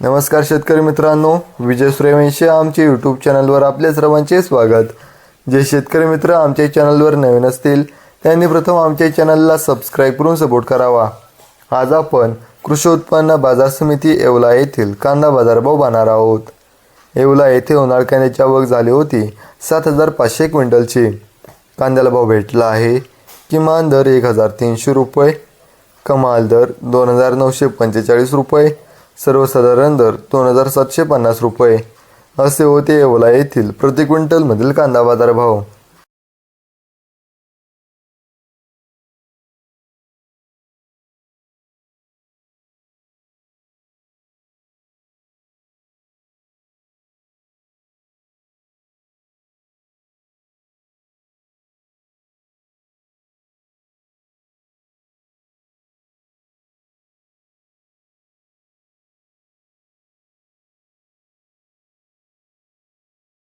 नमस्कार शेतकरी मित्रांनो विजय सूर्यवंशी आमच्या यूट्यूब चॅनलवर आपल्या सर्वांचे स्वागत. जे शेतकरी मित्र आमच्या चॅनलवर नवीन असतील त्यांनी प्रथम आमच्या चॅनलला सबस्क्राईब करून सपोर्ट करावा. आज आपण कृषी उत्पन्न बाजार समिती येवला येथील कांदा बाजारभाव पाहणार आहोत. येवला येथे उन्हाळ कांद्याची आवक झाली होती सात हजार पाचशे क्विंटलची. कांद्याला भाव भेटला आहे किमान दर एक हजार तीनशे रुपये कमाल दर दोन हजार नऊशे पंचेचाळीस रुपये सर्वसाधारण दर दोन हजार सातशे पन्नास रुपये. असे होते येवला येथील प्रति क्विंटलमधील कांदा बाजार भाव